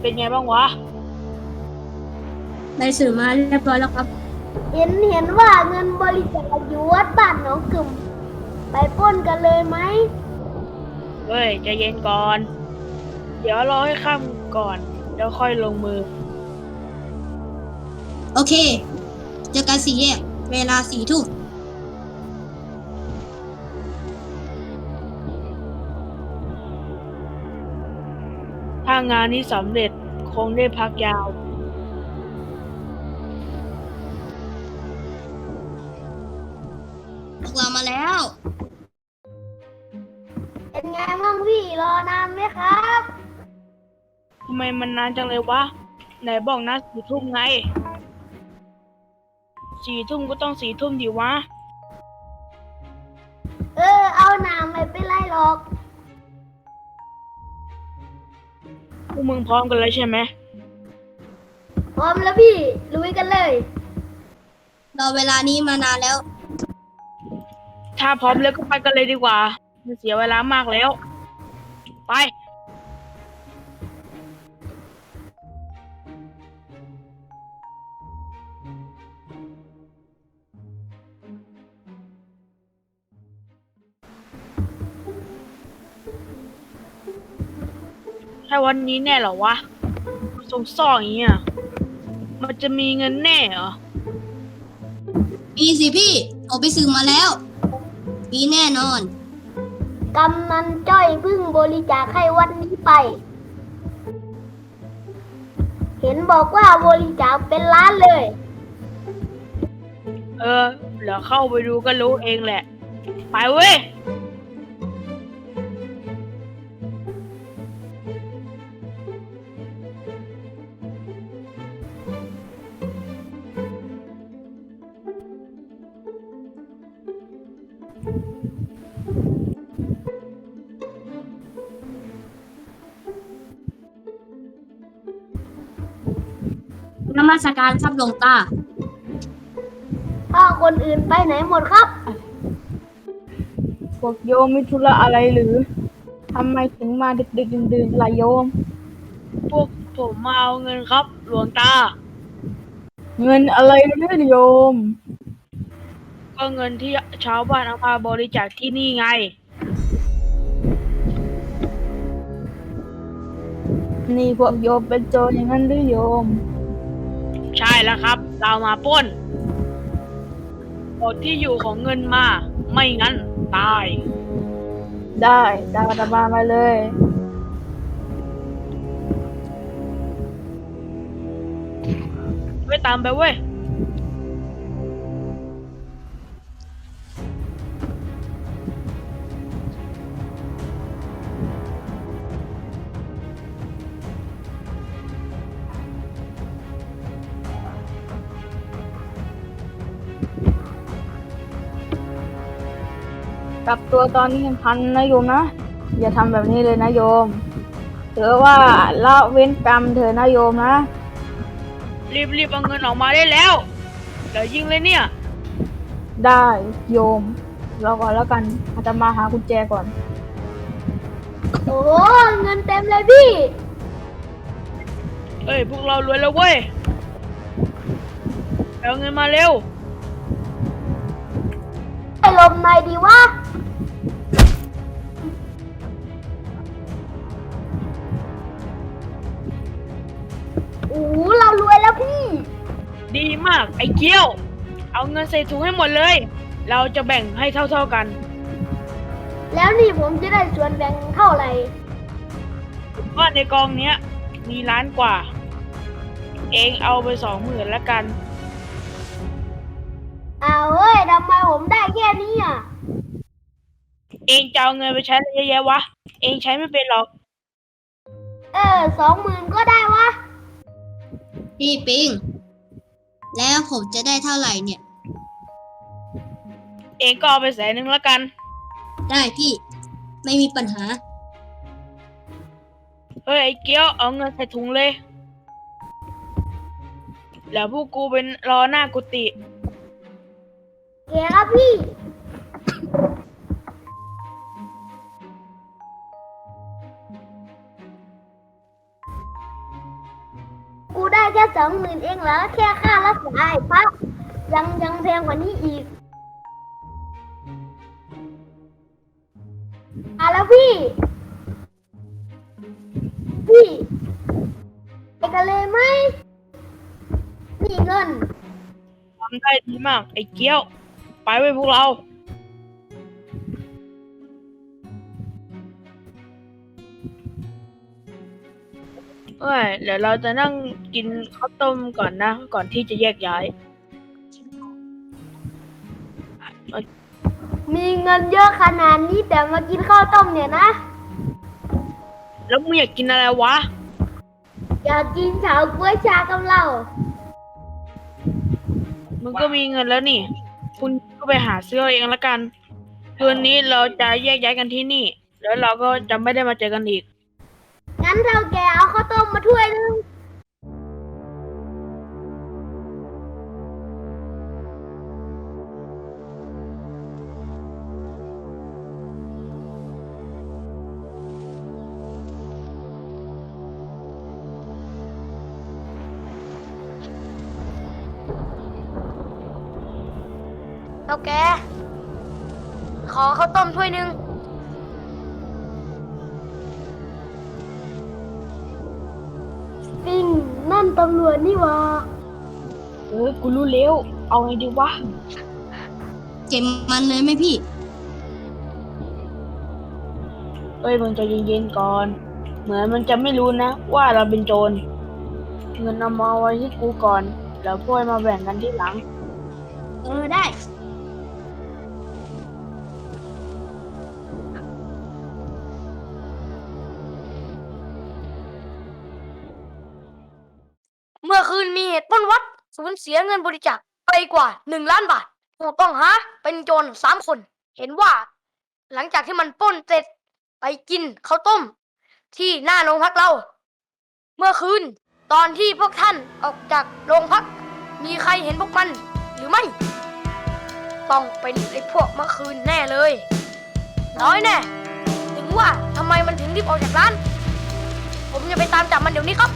เป็นไงบ้างวะ ได้สื่อมาเรียบร้อยแล้วครับ เห็นเห็นว่าเงินบริจาคอยู่วัดบ้านหนองกึ่มไปปล้นกันเลยไหมเฮ้ยใจเย็นก่อน เดี๋ยวรอให้ค่ำก่อนเดี๋ยวค่อยลงมือ โอเค เจอกันสี่แยก เวลาสี่ทุ่มางานนี้สำเร็จคงได้พักยาว พวกเรามาแล้ว เป็นไงบ้างพี่รอนานไหมครับทำไมมันนานจังเลยวะ ไหนบอกนะสี่ทุ่มไง สี่ทุ่มก็ต้องสี่ทุ่มดิวะ เออเอาหนาไม่เป็นไรหรอก วกมึงพร้อมกันแล้วใช่ไหมพร้อมแล้วพี่ลุยกันเลย รอเวลานี้มานานแล้ว ถ้าพร้อมแล้วก็ไปกันเลยดีกว่ามันเสียเวลามากแล้ว ถ้าวันนี้แน่เหรอวะสงสองอย่างเงี้ยมันจะมีเงินแน่เหรอ มีสิพี่ผมไปสื่อมาแล้ว มีแน่นอน กำนันจ้อยเพึ่งบริจาคให้วัดนี้ไป เห็นบอกว่าบริจาคเป็นล้านเลย เออเดี๋ยวเข้าไปดูก็รู้เองแหละ ไปเว้ย นมัสการครับหลวงตา ถ้าคนอื่นไปไหนหมดครับ พวกโยมมีธุระอะไรหรือทำไมถึงมาดึกๆดื่นๆล่ะโยม พวกผมมาเอาเงินครับ หลวงตา เงินอะไรเนี่ยโยม ก็เงินที่ชาวบ้านเอามาบริจาคที่นี่ไง นี่พวกโยมเป็นโจรอย่างนั้นหรือโยม ใช่แล้วครับ เรามาปล้นกดที่อยู่ของเงินมา ไม่งั้น ตาย ได้ตามตามมาเลย ไปตามไปเว้ย กลับตัวตอนนี้ยังทันนะโยมนะ อย่าทำแบบนี้เลยนะโยมถือว่าละเว้นกรรมเธอนะโยมนะ รีบรีบเอาเงินออกมาได้แล้วเดี๋ยวยิงเลยเนี่ย ได้โยมรอก่อนแล้วกันอาตมาหากุญแจก่อน โอ้โหเงินเต็มเลยพี่เอ้ยพวกเรารวยแล้วเว้ยเอาเงินมาเร็วไอ้ลมหน่อยดีวะ มาก ไอ้เกี้ยว เอาเงินใส่ถุงให้หมดเลย เราจะแบ่งให้เท่าๆกัน แล้วนี่ผมจะได้ส่วนแบ่งเท่าไหร่เพราะในกองเนี้ย มีล้านกว่า เองเอาไปสองหมื่นละกัน อ้าวเฮ้ยทำไมผมได้แค่นี้อะ เองจะเอาเงินไปใช้อะไรเยอะแยะวะ เองใช้ไม่เป็นหรอก เออสองหมื่นก็ได้วะ พี่ปิง แล้วผมจะได้เท่าไหร่เนี่ย เองก็เอาไปแสนหนึ่งละกัน ได้พี่ ไม่มีปัญหา เฮ้ยไอ้เกี้ยวเอาเงินใส่ถุงเลย แล้วพวกกูเป็นรอหน้ากุฏิเก๋ครับพี่ สองหมื่นเองเหรอแค่ค่ารักษาไอ้พระยังยังแพงกว่านี้อีกอะแล้วพี่ พี่ไปกันเลยไหมนี่เงิน ทำได้ดีมาก ไอ้เกี้ยว ไปไว้พวกเรา เอ้ยเดี๋ยวเราจะนั่งกินข้าวต้มก่อนนะ ก่อนที่จะแยกย้าย มีเงินเยอะขนาดนี้แต่มากินข้าวต้มเนี่ยนะ แล้วมึงอยากกินอะไรวะ อยากกินเฉาก๊วยชากับเรามึงก็มีเงินแล้วนี่ คุณก็ไปหาซื้อเอาเองละกัน คืนนี้เราจะแยกย้ายกันที่นี่ แล้วเราก็จะไม่ได้มาเจอกันอีกงั้ นเราแกเอาข้าวต้มมาถ้วยนึงเอาแก ขอข้าวต้มถ้วยหนึ่ง ตำรวจนี่หว่าเออ กูรู้แล้ว เอาไงดีวะ เก็บมันเลยไหมพี่ เอ้ยมึงใจเย็นๆก่อน เหมือนมันจะไม่รู้นะ ว่าเราเป็นโจร เงินเอามาไว้ที่กูก่อน แล้วพวกมาแบ่งกันที่หลัง เออได้ นมีเหตุปล้นวัดสูญเสียเงินบริจาคไปกว่าหนึ่งล้านบาทผู้ต้องหาเป็นโจรสามคน เห็นว่า หลังจากที่มันปล้นเสร็จไปกินข้าวต้ม ที่หน้าโรงพักเรา เมื่อคืนตอนที่พวกท่านออกจากโรงพัก มีใครเห็นพวกมันหรือไม่ ต้องเป็นไอ้พวกเมื่อคืนแน่เลย น้อยแน่ ถึงว่าทำไมมันถึงรีบออกจากร้าน ผมจะไปตามจับมันเดี๋ยวนี้ครับ